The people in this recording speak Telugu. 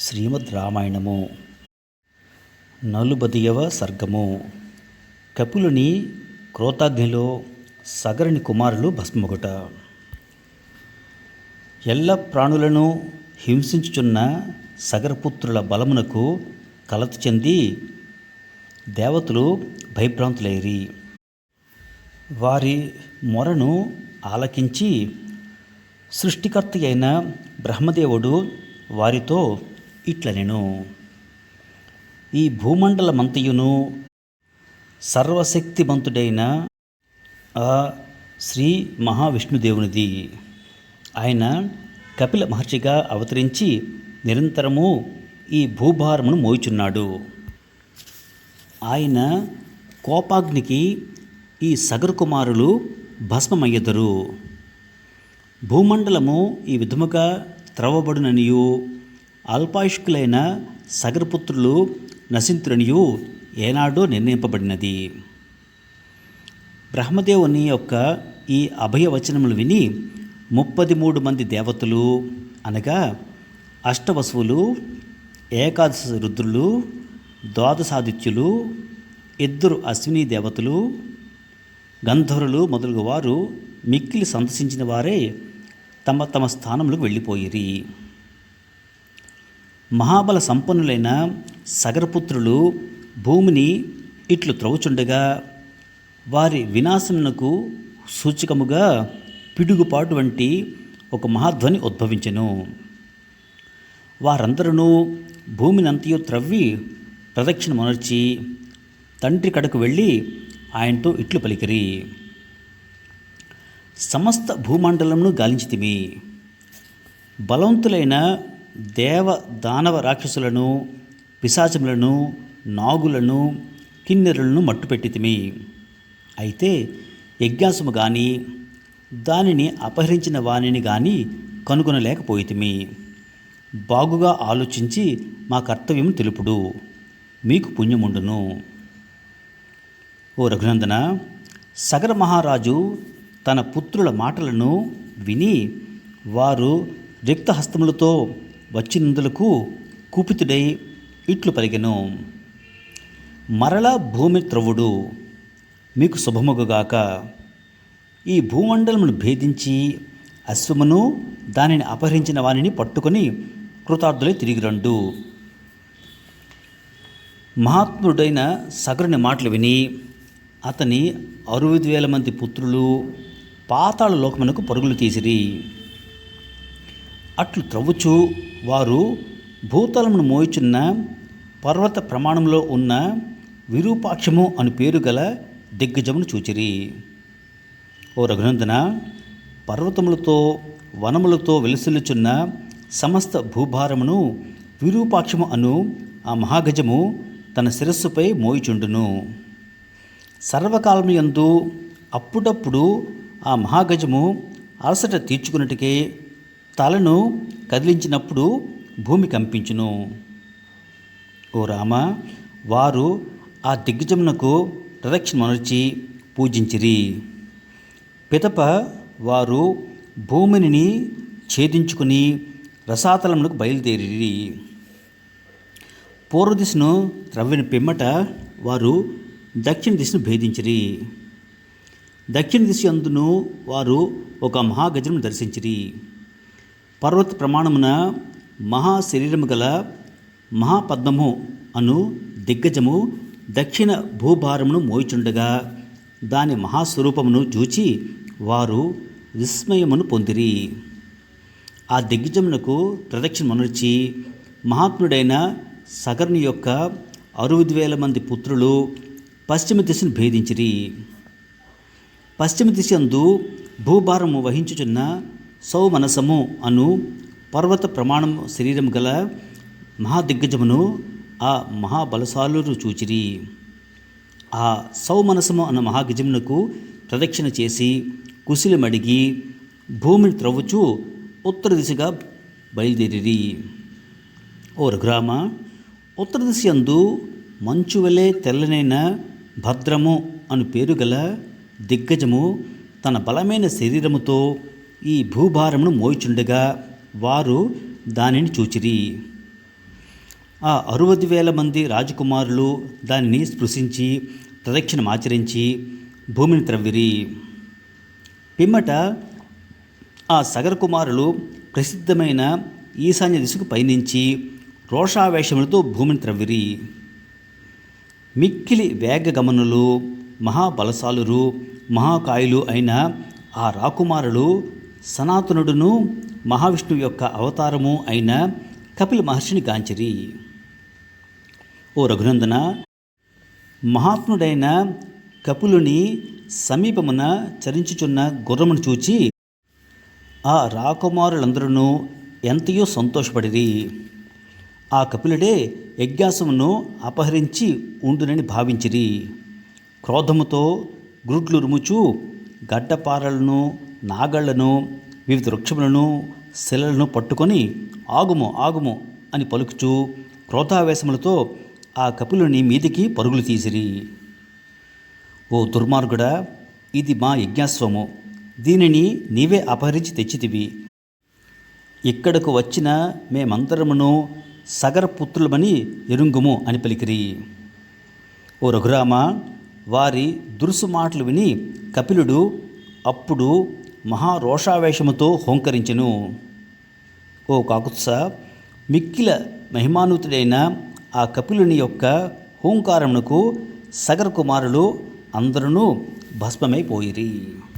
శ్రీమద్ రామాయణము. నలుబదియవ సర్గము. కపులుని క్రోతాగ్నిలో సగరుని కుమారులు భస్మగుట ఎల్ల ప్రాణులను హింసించుచున్న సగరపుత్రుల బలమునకు కలత చెంది దేవతలు భయభ్రాంతులైరి. వారి మొరను ఆలకించి సృష్టికర్త అయిన బ్రహ్మదేవుడు వారితో ఇట్లనెను ఈ భూమండలమంతయును సర్వశక్తిమంతుడైన ఆ శ్రీ మహావిష్ణుదేవునిది. ఆయన కపిల మహర్షిగా అవతరించి నిరంతరము ఈ భూభారమును మోయుచున్నాడు. ఆయన కోపాగ్నికి ఈ సగరు కుమారులు భస్మమయ్యదరు. భూమండలము ఈ విధముగా త్రవబడుననియు అల్పాయుష్కులైన సగరపుత్రులు నశింతురనియు ఏనాడో నిర్ణయింపబడినది. బ్రహ్మదేవుని యొక్క ఈ అభయవచనములు విని ముప్పది మూడు మంది దేవతలు అనగా అష్టవసువులు ఏకాదశ రుద్రులు ద్వాదశాదిత్యులు ఇద్దరు అశ్విని దేవతలు గంధర్వులు మొదలగు వారు మిక్కిలి సందర్శించిన వారే తమ తమ స్థానములకు వెళ్ళిపోయిరి. మహాబల సంపన్నులైన సగరపుత్రులు భూమిని ఇట్లు త్రవ్వుచుండగా వారి వినాశమునకు సూచకముగా పిడుగుపాటు వంటి ఒక మహాధ్వని ఉద్భవించెను. వారందరూ భూమిని అంతయు త్రవ్వి ప్రదక్షిణమునర్చి తండ్రి కడకు వెళ్ళి ఆయనతో ఇట్లు పలికిరి. సమస్త భూమండలంను గాలించితిమి బలవంతులైన దేవ దానవ రాక్షసులను పిశాచములను నాగులను కిన్నెరులను మట్టుపెట్టితిమి. అయితే యజ్ఞాసము కానీ దానిని అపహరించిన వాణిని కానీ కనుగొనలేకపోయితిమి. బాగుగా ఆలోచించి మా కర్తవ్యం తెలుపుడు. మీకు పుణ్యముండును. ఓ రఘునందన సగర మహారాజు తన పుత్రుల మాటలను విని వారు రిక్తహస్తములతో వచ్చినందులకు కుపితుడై ఇట్లు పలిగెను మరల భూమి త్రవ్వుడు మీకు శుభముగుగాక ఈ భూమండలమును భేదించి అశ్వమును దానిని అపహరించిన వానిని పట్టుకొని కృతార్థులై తిరిగి రండు. మహాత్ముడైన సగరుని మాటలు విని అతని అరవై వేల మంది పుత్రులు పాతాళ లోకమునకు పరుగులు తీసిరి. అట్లు త్రవ్వుచు వారు భూతలమును మోయిచున్న పర్వత ప్రమాణంలో ఉన్న విరూపాక్షము అని పేరు గల దిగ్గజమును చూచిరి. ఓ రఘునందన పర్వతములతో వనములతో వెలుసిల్లుచున్న సమస్త భూభారమును విరూపాక్షము అను ఆ మహాగజము తన శిరస్సుపై మోయిచుండును. సర్వకాలముయందు అప్పుడప్పుడు ఆ మహాగజము అలసట తీర్చుకున్నట్టుకే తలను కదిలించినప్పుడు భూమి కంపించును. ఓ రామ వారు ఆ దిగ్గజమునకు ప్రదక్షిణమనర్చి పూజించిరి. పితప వారు భూమిని ఛేదించుకుని రసాతలమునకు బయలుదేరి పూర్వదిశను త్రవ్విన పిమ్మట వారు దక్షిణ దిశను భేదించిరి. దక్షిణ దిశ అందును వారు ఒక మహాగజను దర్శించిరి. పర్వత ప్రమాణమున మహాశరీరము గల మహాపద్మము అను దిగ్గజము దక్షిణ భూభారమును మోయిచుండగా దాని మహాస్వరూపమును చూచి వారు విస్మయమును పొందిరి. ఆ దిగ్గజమునకు ప్రదక్షిణమనుర్చి మహాత్ముడైన సగర్ని యొక్క అరవై వేల మంది పుత్రులు పశ్చిమ దిశను భేదించిరి. పశ్చిమ దిశ అందు భూభారము వహించుచున్న సౌమనసము అను పర్వత ప్రమాణం శరీరం గల మహాదిగ్గజమును ఆ మహాబలశాలురు చూచిరి. ఆ సౌమనసము అన్న మహాగజమునకు ప్రదక్షిణ చేసి కుశలమడిగి భూమిని త్రవ్వుచు ఉత్తర దిశగా బయలుదేరిరి. ఓ రఘురామ ఉత్తర దిశ అందు మంచు వలె తెల్లనైన భద్రము అను పేరు గల దిగ్గజము తన బలమైన శరీరముతో ఈ భూభారమును మోయిచుండగా వారు దానిని చూచిరి. ఆ అరవది వేల మంది రాజకుమారులు దానిని స్పృశించి ప్రదక్షిణమాచరించి భూమిని త్రవ్విరి. పిమ్మట ఆ సగర కుమారులు ప్రసిద్ధమైన ఈశాన్య దిశకు పయనించి రోషావేశములతో భూమిని త్రవ్విరి. మిక్కిలి వేగగమనులు మహాబలశాలురు మహాకాయులు అయిన ఆ రాకుమారులు సనాతనుడును మహావిష్ణువు యొక్క అవతారము అయిన కపిల మహర్షిని గాంచిరి. ఓ రఘునందన మహాత్ముడైన కపులుని సమీపమున చరించుచున్న గుర్రమును చూచి ఆ రాకుమారులందరూ ఎంతయో సంతోషపడిరి. ఆ కపిలుడే యజ్ఞాసమును అపహరించి ఉండునని భావించిరి. క్రోధముతో గుడ్లు రుముచు గడ్డపారలను నాగళ్ళను వివిధ వృక్షములను శిలలను పట్టుకొని ఆగుము ఆగుము అని పలుకుచూ క్రోధావేశములతో ఆ కపిలుని మీదికి పరుగులు తీసిరి. ఓ దుర్మార్గుడా ఇది మా యజ్ఞాస్వము దీనిని నీవే అపహరించి తెచ్చితివి. ఇక్కడకు వచ్చిన మేమందరమును సగరపుత్రులమని ఎరుంగుము అని పలికిరి. ఓ రఘురామ వారి దురుసు మాటలు విని కపిలుడు అప్పుడు మహారోషావేశముతో హోంకరించెను. ఓ కాకుత్స మిక్కిల మహిమానుతుడైన ఆ కపిలుని యొక్క హోంకారమునకు సగర కుమారులు అందరూ భస్మమైపోయిరి.